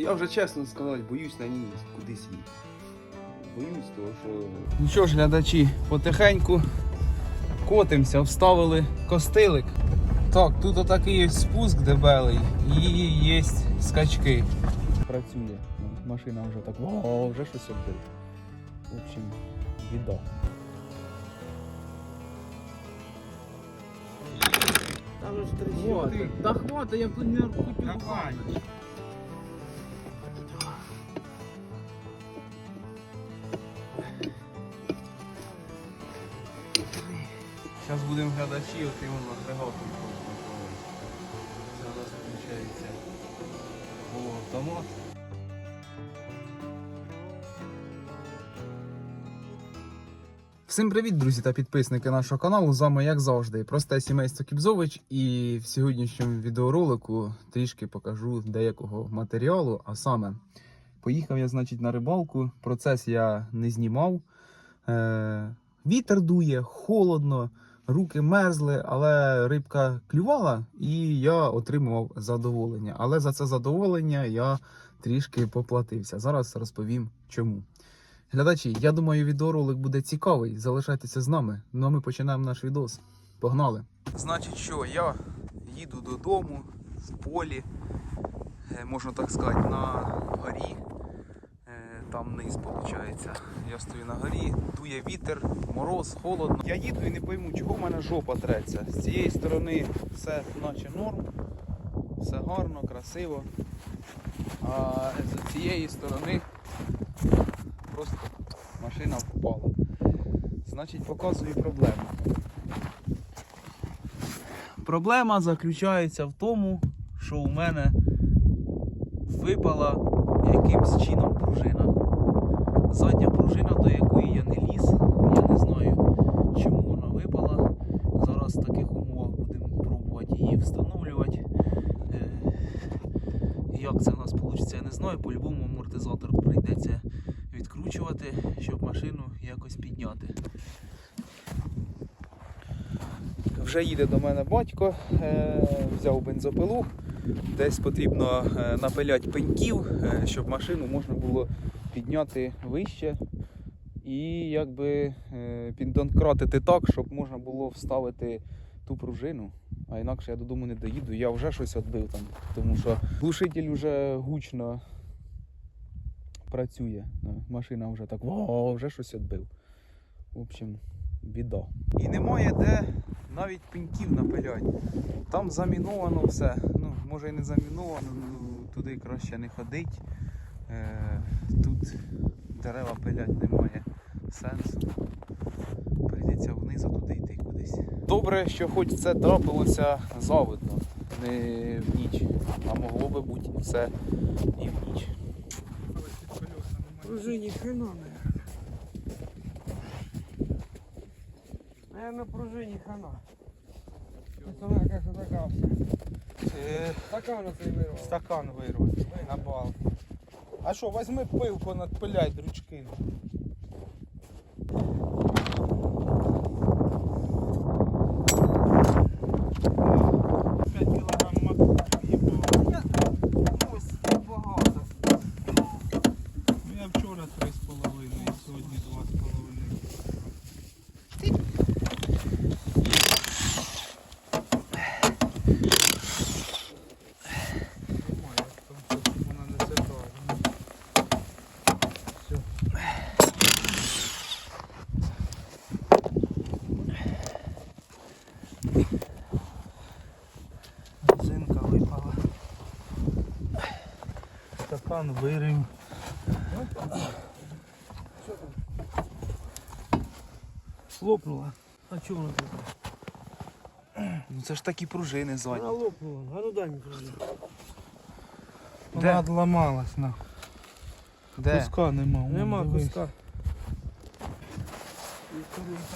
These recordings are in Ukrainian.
Я вже чесно сказати, боюсь на ній кудись їхати. Боюсь, того, що. Ну що ж, глядачі, потихеньку котимося, вставили костилик. Так, тут отакий є спуск дебелий і є скачки. Працює. Ну, Машина вже так, о, вже щось оббив. В общем, біда. Там же трещоти. Да хвата, я тут не будемо глядачі, от йому агрегатом. Зараз включається полуавтомат. Всім привіт, друзі та підписники нашого каналу. З вами, як завжди, просте сімейство Кібзович. І в сьогоднішньому відеоролику трішки покажу деякого матеріалу. А саме, поїхав я, значить, на рибалку. Процес я не знімав. Е- вітер дує, холодно, руки мерзли, але рибка клювала і я отримував задоволення. Але за це задоволення я трішки поплатився. Зараз розповім чому. Глядачі, я думаю, відеоролик буде цікавий. Залишайтеся з нами. Ну а ми починаємо наш відос. Погнали! Значить, що я їду додому в полі, е, можна так сказати, на горі. Там низ виходить. Я стою на горі, дує вітер, мороз, холодно. Я їду і не пойму, чого в мене жопа треться. З цієї сторони все наче норм, все гарно, красиво. А з цієї сторони просто машина впала. Значить, показую проблему. Проблема заключається в тому, що у мене випала якимсь чином пружина. Задня пружина, до якої я не ліз. Я не знаю, чому вона випала. Зараз в таких умовах будемо пробувати її встановлювати. Е, Як це в нас вийде, я не знаю. По-любому амортизатор прийдеться відкручувати, щоб машину якось підняти. Вже їде до мене батько, е, взяв бензопилу. Десь потрібно е, напиляти пеньків, е, щоб машину можна було підняти вище і якби е, піддонкратити так, щоб можна було вставити ту пружину. А інакше я додому не доїду. Я вже щось відбив там, тому що глушитель вже гучно працює. Машина вже так, о, вже щось відбив. В общем, біда. І немає де навіть пеньків напилять. Там заміновано все. Ну, може і не заміновано, ну, туди краще не ходить. Е, тут дерева пилять немає сенсу. Прийдеться вниз, а туди йти кудись. Добре, що хоч це трапилося завидно, не в ніч. А могло би бути все і в ніч. Пружині хрена, наверное. Наверное, пружині хрена. Це вона якась. Е, Стакан оцей вирвав. Стакан вирвати на балку. А що, візьми пилку, надпиляй дрючки. Я вчора три з половиною, сьогодні два з половиною. Нормально, там щось вона не це правильно. Все. Зинка випала. Стакан вирив. Лопнула. А чого вона тут? Ну це ж такі пружини задні. Вона лопнула. А ну дай мені пружину. Вона відламалась на. Де? Куска нема. Нема дивись. куска.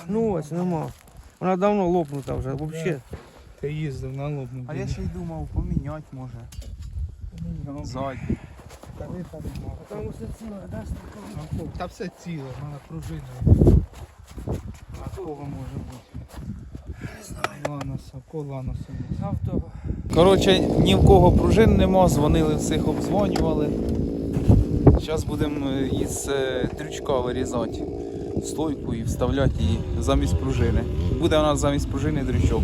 Ну ось, нема. Вона давно лопнута вже, взагалі. Ти їздив на лобну. А я ще й думав поміняти може. Задні. Там усе ціле, да, стакан? Та все ціле, вона пружина. А кого може бути? Ланоса, ко ланоса. Коротше, ні в кого пружин нема, дзвонили всіх обдзвонювали. Зараз будемо е, із е, дрючка вирізати стойку і вставляти її замість пружини. Буде у нас замість пружини дрючок.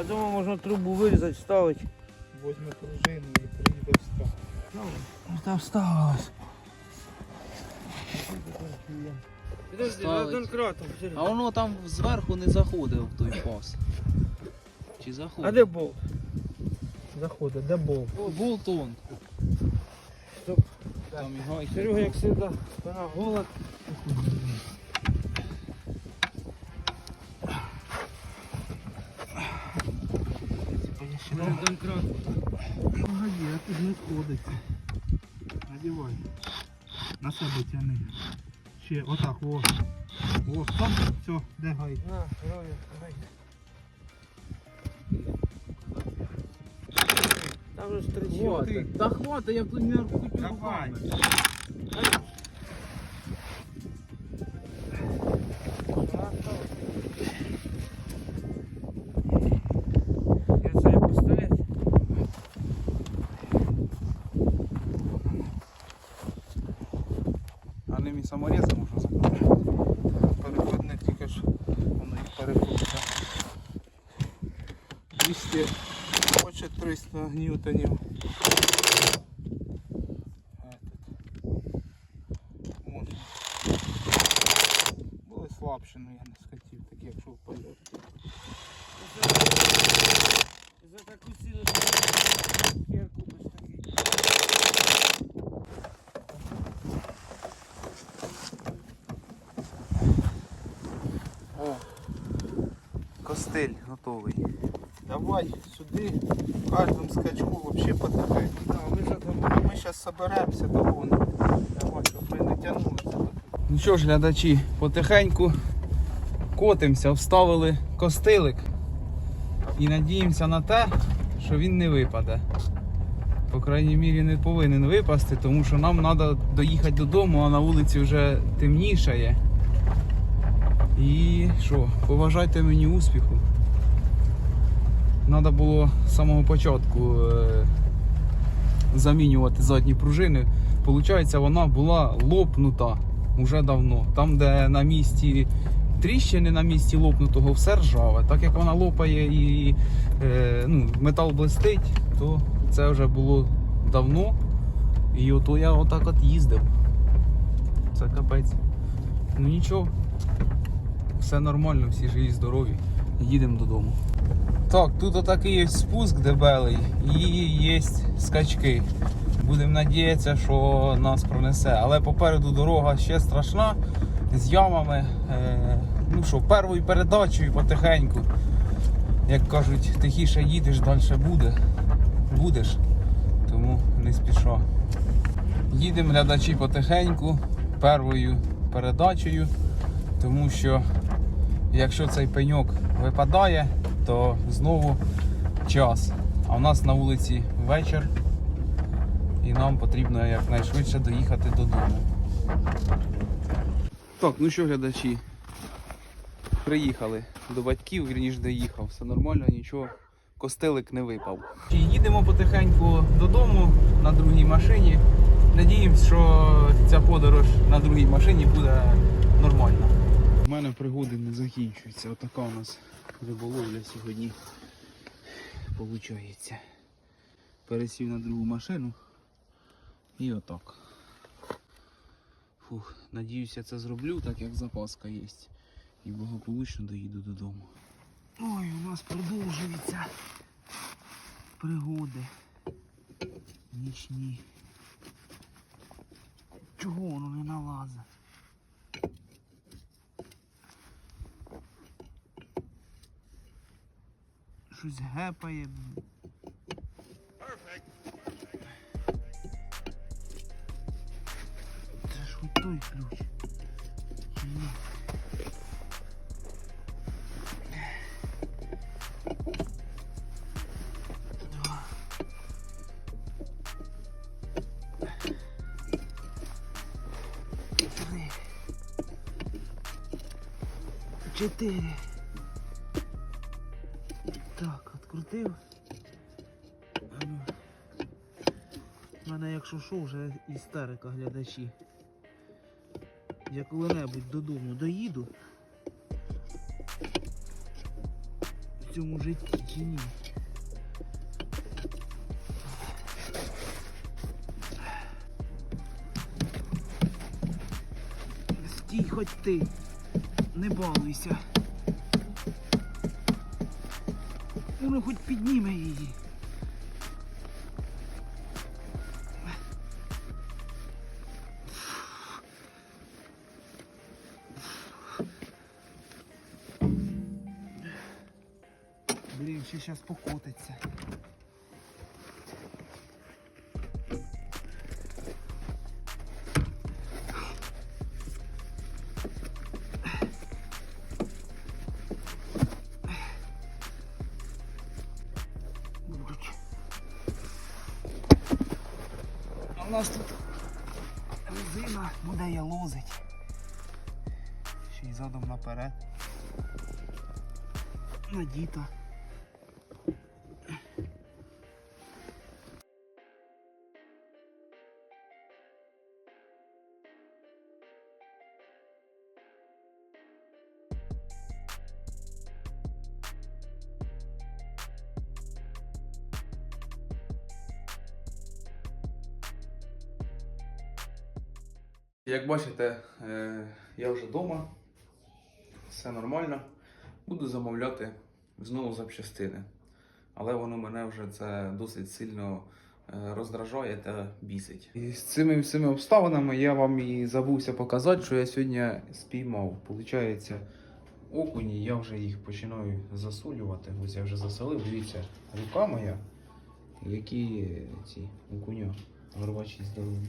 А дома можна трубу вирізати, вставити. Возьме пружину і приїде встав. Та вставилось. Підожди, Вставить. один кратом. А воно там зверху не заходив в той пас. Чи заходив? А де болт? Заходить, де болт? Болтон. Стоп. Там і гайки. Серега, як завжди, спина гола. Сходиться. Надівай. На себе тяни. Ще отак, о. О, стоп, все, де гай? На, здоров'я, давай. Там же ж тричі. Та хвата, я тут не хотів. Давай. Я це пістолет. А ним і саморезом можна закрути. Переходник тільки ж воно і перекрутиться. 200, хоче 300 ньютонів. Були слабші, але я не схотів, так якщо в польоті. За таку ціну хер купиш такий. О, костиль готовий. Давай сюди, в кожному скачку вообще потихеньку. А ми що там? А ми зараз соберемося догонимо. Давай, щоб ми не тягнулися. Ну що ж, глядачі, потихеньку котимося, вставили костилик і надіємося на те, що він не випаде. По крайній мірі не повинен випасти, тому що нам треба доїхати додому, а на вулиці вже темнішає. І що, поважайте мені успіху. Треба було з самого початку е, замінювати задні пружини. Получається, вона була лопнута уже давно. Там, де на місці тріщини на місці лопнутого, все ржаве. Так як вона лопає і е, ну, метал блистить, то це вже було давно. І ото я отак от їздив. Це капець. Ну нічого. Все нормально, всі живі, здорові. Їдемо додому. Так, тут отакий спуск дебелий і є скачки. Будемо надіятися, що нас пронесе. Але попереду дорога ще страшна з ямами. Е, ну що, першою передачею потихеньку. Як кажуть, тихіше їдеш, далі буде. Будеш. Тому не спіша. Їдемо глядачі потихеньку, першою передачею, тому що якщо цей пеньок випадає, то знову час. А в нас на вулиці вечір і нам потрібно якнайшвидше доїхати додому. Так, ну що, глядачі, приїхали до батьків, вірніш доїхав, все нормально, нічого, костелик не випав. Їдемо потихеньку додому на другій машині. Надіємось, що ця подорож на другій машині буде нормальна. У мене пригоди не закінчуються. Отака у нас риболовля сьогодні виходить. пересів на другу машину. І отак. Фух, надіюся, це зроблю, так як запаска є. І благополучно доїду додому. Ой, у нас продовжуються пригоди. Нічні. Чого воно не налазить? Щось гепає. Це ж хоч той ключ. Два. Ну. У мене, якщо що, вже істерика глядачі. Я коли-небудь додому доїду. В цьому житті чи ні. Стій хоч ти, не балуйся. Воно хоч підніме її. Блін, ще зараз покотиться. Надіта. Як бачите, е, я вже вдома, все нормально. Буду замовляти знову запчастини. Але воно мене вже це досить сильно е, роздражає та бісить. І з цими всіми обставинами я вам і забувся показати, що я сьогодні спіймав. Получається, окуні, я вже їх починаю засолювати. Ось я вже засолив. Дивіться, рука моя, які ці окуня, горбачі здорові.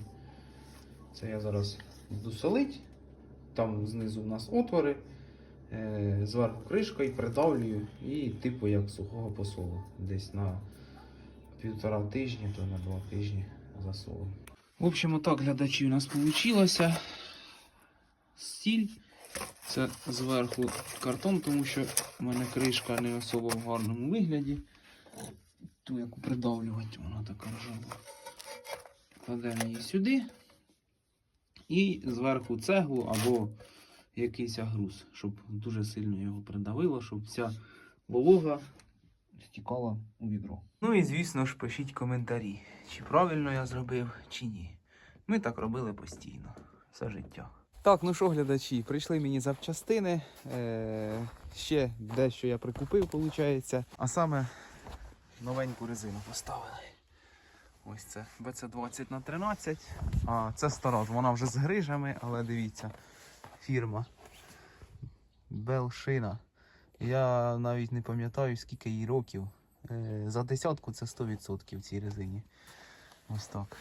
Це я зараз буду солити. Там знизу у нас отвори, зверху кришка і придавлюю, і типу як сухого посолу. Десь на півтора тижні, то на два тижні засолу. В общем, отак глядачі у нас вийшло. Стіль. Це зверху картон, тому що в мене кришка не особо в гарному вигляді. Ту яку придавлювати, вона така ржава. Кладемо її сюди. І зверху цеглу або якийсь груз, щоб дуже сильно його придавило, щоб вся волога стікала у відро. Ну і звісно ж пишіть коментарі, чи правильно я зробив, чи ні. Ми так робили постійно, все життя. Так, ну що, глядачі, прийшли мені запчастини. Е- ще дещо я прикупив, виходить. А саме новеньку резину поставили. Ось це BC20 на 13. А це стара, вона вже з грижами, але дивіться, фірма Белшина. Я навіть не пам'ятаю, скільки їй років. Е, За десятку це 100% цій резині. Ось так.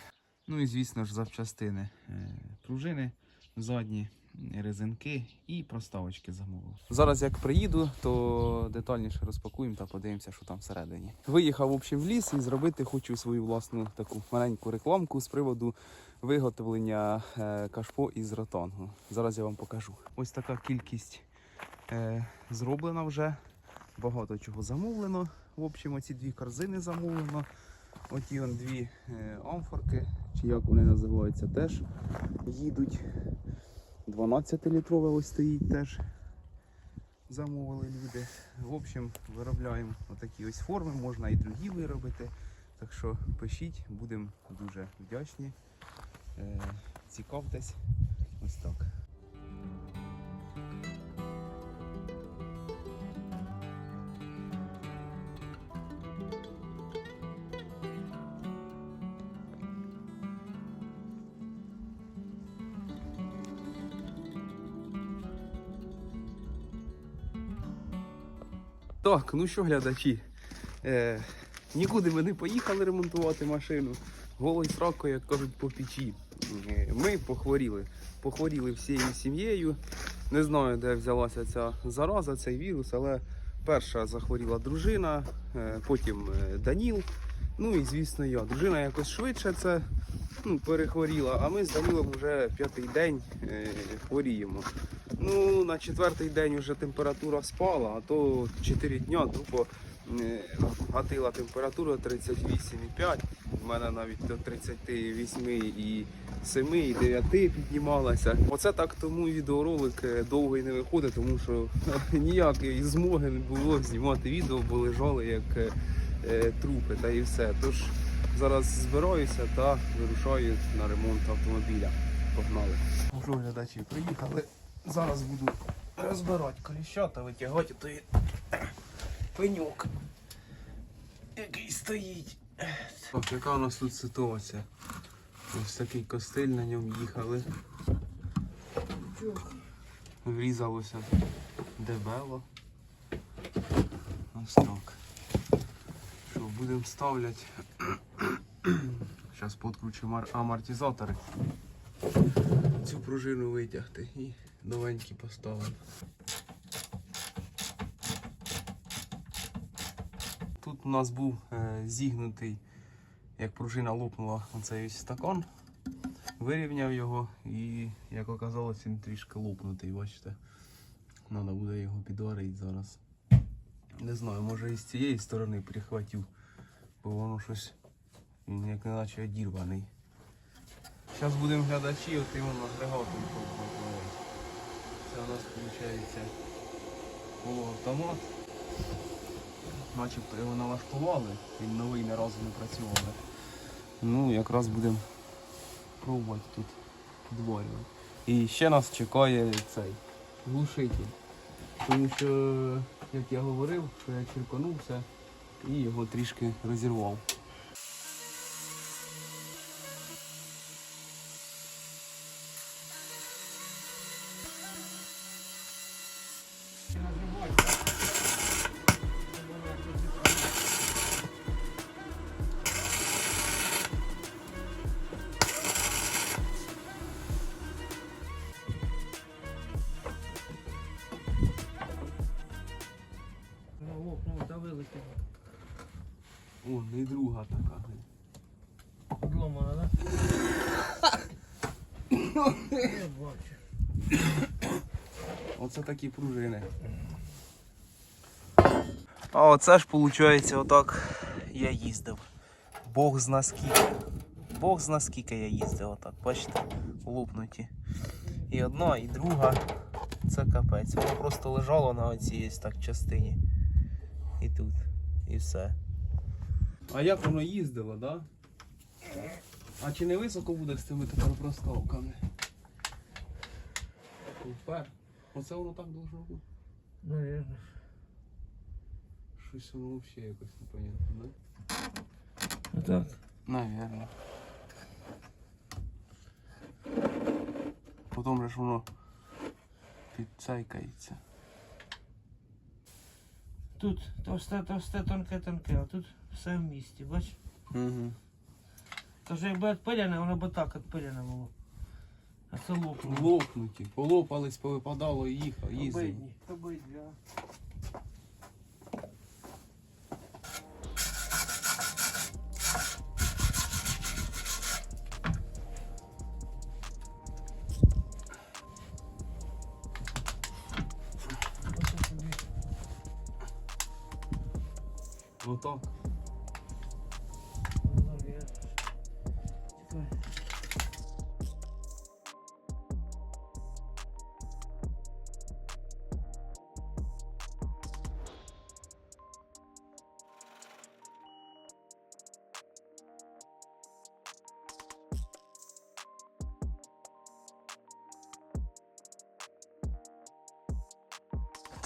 Ну і звісно ж запчастини. Е, Пружини задні, резинки і проставочки замовив. Зараз як приїду, то детальніше розпакуємо та подивимося, що там всередині. Виїхав в общем в ліс і зробити хочу свою власну таку маленьку рекламку з приводу виготовлення е, кашпо із ротангу. Зараз я вам покажу. Ось така кількість е, зроблена вже. Багато чого замовлено. В общем, оці дві корзини замовлено. Оті он дві е, амфорки, чи як вони називаються, теж їдуть. 12-літрове ось стоїть теж. Замовили люди. В общем, виробляємо отакі ось форми, можна і другі виробити. Так що пишіть, будемо дуже вдячні. Е, цікавтесь. Ось так. Так, ну що, глядачі, е, нікуди ми не поїхали ремонтувати машину. Голий срако, як кажуть, по печі. Ми похворіли. Похворіли всією сім'єю. Не знаю, де взялася ця зараза, цей вірус, але перша захворіла дружина, е, потім е, Даніл. Ну і звісно я. Дружина якось швидше це ну, перехворіла, а ми з Данілом вже п'ятий день е, хворіємо. Ну, на четвертий день вже температура спала, а то 4 дня тупо е, гатила температура 38,5. У мене навіть до 38,7 і 9 піднімалася. Оце так тому відеоролик е, довго і не виходить, тому що ніякої змоги не було знімати відео, бо лежали як е, е, трупи та і все. Тож зараз збираюся та вирушаю на ремонт автомобіля. Погнали. Уже глядачі приїхали. Зараз буду розбирати коліща та витягати той пеньок, який стоїть. Так, яка у нас тут ситуація? Ось такий костиль на ньому їхали. Врізалося дебело. Ось так. Що, будемо ставляти. Зараз подкручуємо амортизатори. Цю пружину витягти і новенькі поставимо. У нас був е, зігнутий, як пружина лопнула оцей ось стакан. Вирівняв його і, як оказалось, він трішки лопнутий, бачите. Треба буде його підварити зараз. Не знаю, може і з цієї сторони прихватив, бо воно щось як наче одірваний. Зараз будемо глядачі отим агрегатом контролювати. Це у нас виходить полуавтомат. Начебто його налаштували, він новий ні разу не працював. Ну, якраз будемо пробувати тут дворювати. І ще нас чекає цей глушитель. Тому що, як я говорив, що я черканувся і його трішки розірвав. Такі пружини. А оце ж виходить, отак я їздив. Бог зна скільки. Бог зна скільки я їздив отак, бачите, лупнуті. І одна, і друга. Це капець. Воно просто лежало на оцій так частині. І тут. І все. А як воно їздило, так? Да? А чи не високо буде з цими тепер проставками? Впер. Оце воно так должно бути. Наверно. Щось воно взагалі якось непонятно, да? Ну так. Наверно. Потім же ж воно підцейкається. Тут товсте, товсте, тонке, тонке, а тут все в місті, бач? Угу. Каже, якби відпиляне, воно б так відпиляне було. А це лопнуло. Лопнуті, полопались, повипадало і їздив. Обидні, а.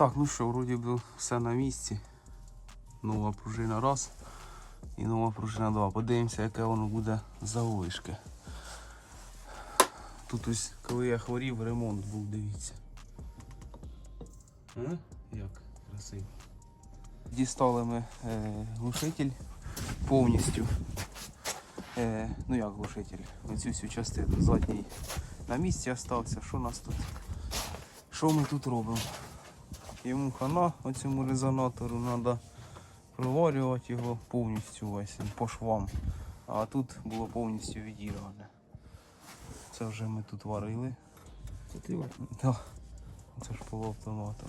Так, ну що, вроді би все на місці. Нова пружина раз і нова пружина два. Подивимося, яке воно буде заввишки. Тут ось, коли я хворів, ремонт був, дивіться. А? Як красиво. Дістали ми е, глушитель повністю. Е, ну як глушитель? Оцю всю частину. Задній на місці остався. Що у нас тут? Що ми тут робимо? Йому хана оцьому резонатору треба проварювати його повністю весь по швам. А тут було повністю відірване. Це вже ми тут варили. Це ти ось. Да. Це ж полуавтоматом.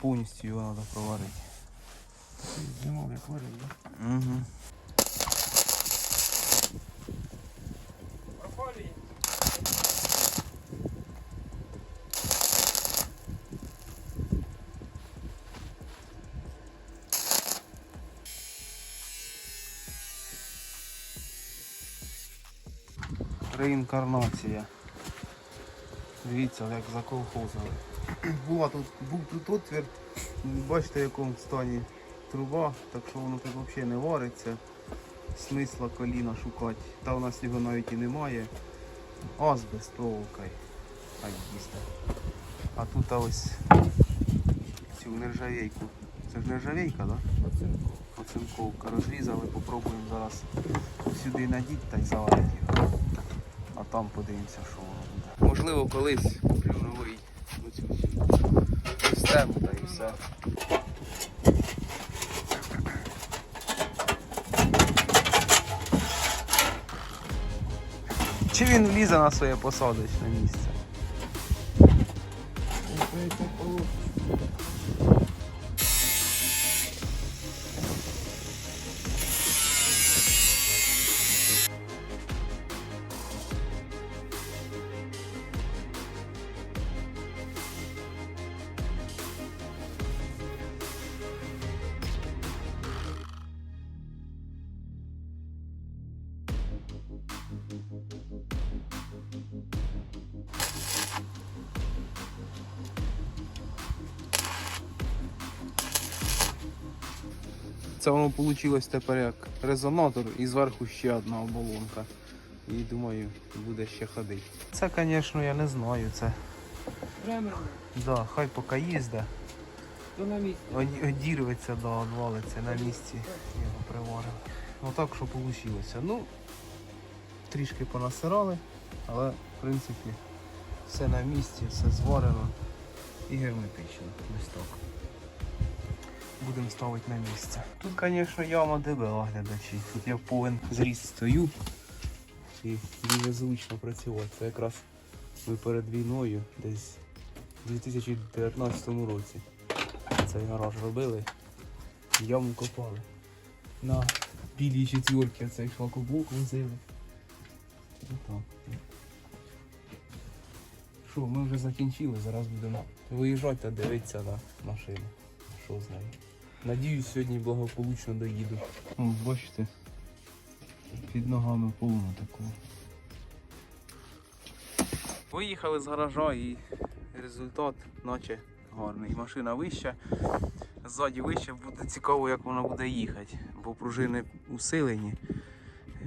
Повністю його треба проварити. Знімав, як варив, да? Угу. Реінкарнація. Дивіться, як заколхозили. Була тут, був тут отвір. Бачите, в якому стані труба, так що воно тут взагалі не вариться. Смисла коліна шукати. Та у нас його навіть і немає. Азбест, окей. Хай дійсно. А тут ось цю нержавейку. Це ж нержавейка, так? Да? Оцинковка. Розрізали, попробуємо зараз сюди надіть та й заварити там подивимося, що воно буде. Можливо, колись куплю новий оцю систему та і все. Чи він влізе на своє посадочне місце? Вийшло тепер як резонатор і зверху ще одна оболонка. І думаю, буде ще ходити. Це, звісно, я не знаю. Це Временно. да, хай поки їздить. То на місці. Одірветься, да, одвалиться на місці. Його приварив. Ну так, що вийшло. Ну, трішки понасирали, але в принципі все на місці, все зварено і герметично. Ось так. Будемо ставити на місце. Тут, звісно, яма дебела глядачі. Тут я повен зріст стою і дуже зручно працювати. Це якраз ми перед війною десь у 2019 році цей гараж робили, яму копали. На білій четвірки цей шлакоблок возили. Що, ми вже закінчили, зараз будемо виїжджати та дивитися на машину. Що з нею. Надіюсь, сьогодні благополучно доїду. О, бачите, під ногами повно такого. Виїхали з гаража і результат наче гарний. Машина вища, ззаді вище буде цікаво, як вона буде їхати, бо пружини усилені,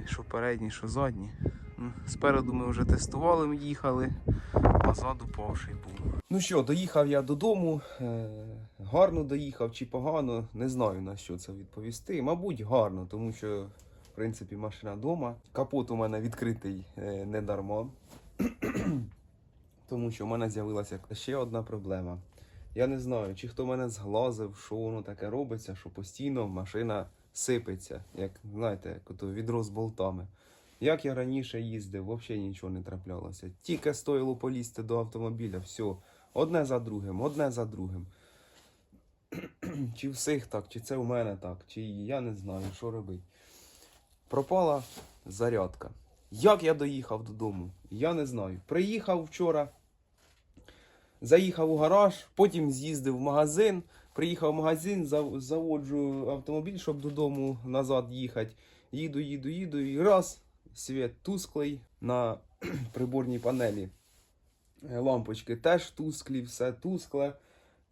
що передні, що задні. Ну, Спереду ми вже тестували, ми їхали, а ззаду повший був. Ну що, доїхав я додому. Гарно доїхав чи погано, не знаю на що це відповісти. Мабуть, гарно, тому що в принципі машина вдома. Капот у мене відкритий е, не дарма. Тому що в мене з'явилася ще одна проблема. Я не знаю, чи хто мене зглазив, що воно таке робиться, що постійно машина сипеться, як знаєте, як відро з болтами. Як я раніше їздив, взагалі нічого не траплялося. Тільки стоїло полізти до автомобіля, все, одне за другим, одне за другим. чи всіх так, чи це у мене так, чи я не знаю, що робити. Пропала зарядка. Як я доїхав додому? Я не знаю. Приїхав вчора, заїхав у гараж, потім з'їздив в магазин. Приїхав в магазин, заводжу автомобіль, щоб додому назад їхати. Їду, їду, їду, і раз, світ тусклий на приборній панелі. Е, Лампочки теж тусклі, все тускле.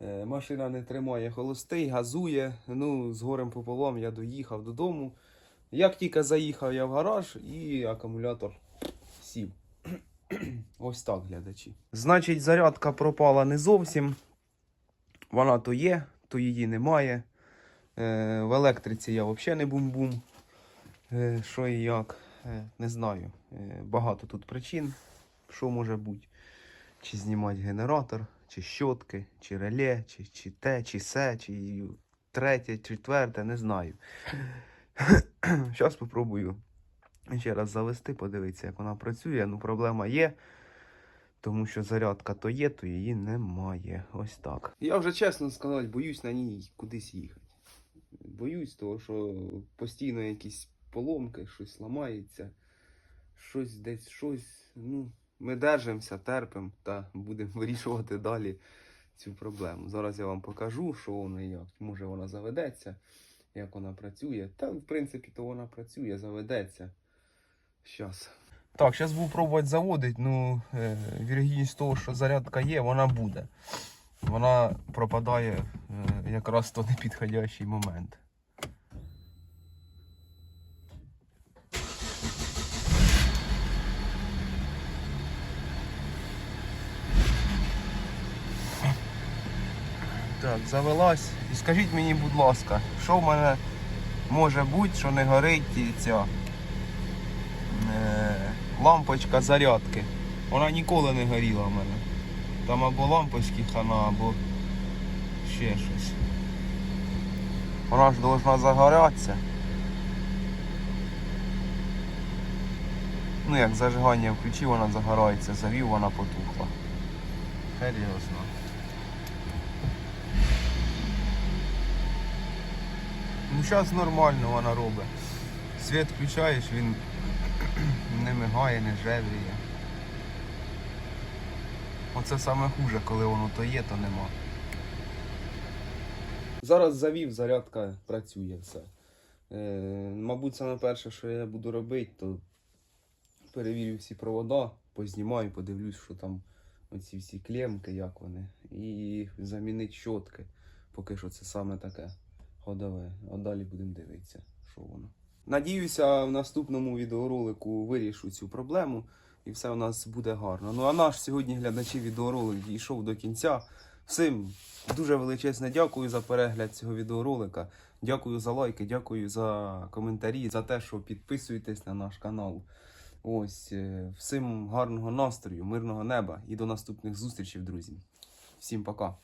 Е, Машина не тримає холостий, газує. Ну, з горем пополам я доїхав додому. Як тільки заїхав я в гараж і акумулятор сів. Ось так, глядачі. Значить, зарядка пропала не зовсім. Вона то є, то її немає. Е, в електриці я взагалі не бум-бум. Е, що і як, не знаю. Багато тут причин, що може бути. Чи знімати генератор, чи щотки, чи реле, чи, чи те, чи се, чи третє, четверте, не знаю. Зараз спробую ще раз завести, подивитися, як вона працює. Ну, проблема є. Тому що зарядка то є, то її немає. Ось так. Я вже чесно сказати, боюсь на ній кудись їхати. Боюсь, того, що постійно якісь поломки, щось ламається, щось десь щось. Ну, ми держимося, терпимо та будемо вирішувати далі цю проблему. Зараз я вам покажу, що воно і як. Може вона заведеться, як вона працює. Та, в принципі, то вона працює, заведеться. Щас. Так, зараз буду пробувати заводити. Ну, е, вірогідність того, що зарядка є, вона буде. Вона пропадає е, якраз в той непідходящий момент. Так, завелась. І скажіть мені, будь ласка, що в мене може бути, що не горить ця е, лампочка зарядки. Вона ніколи не горіла в мене. Там або лампочки хана, або ще щось. Вона ж должна загорятися. Ну як зажигання включив, вона загорається, завів, вона потухла. Серйозно. Зараз нормально вона робить. Світ включаєш, він не мигає, не жевріє. Оце саме хуже, коли воно то є, то нема. Зараз завів, зарядка працює все. Е, мабуть, саме перше, що я буду робити, то перевірю всі провода, познімаю, подивлюсь, що там оці всі клемки, як вони. І замінити щотки. Поки що це саме таке ходове. А далі будемо дивитися, що воно. Надіюся, в наступному відеоролику вирішу цю проблему і все у нас буде гарно. Ну а наш сьогодні глядачі відеоролик дійшов до кінця. Всім дуже величезне дякую за перегляд цього відеоролика. Дякую за лайки, дякую за коментарі, за те, що підписуєтесь на наш канал. Ось е, всім гарного настрою, мирного неба і до наступних зустрічей, друзі. Всім пока.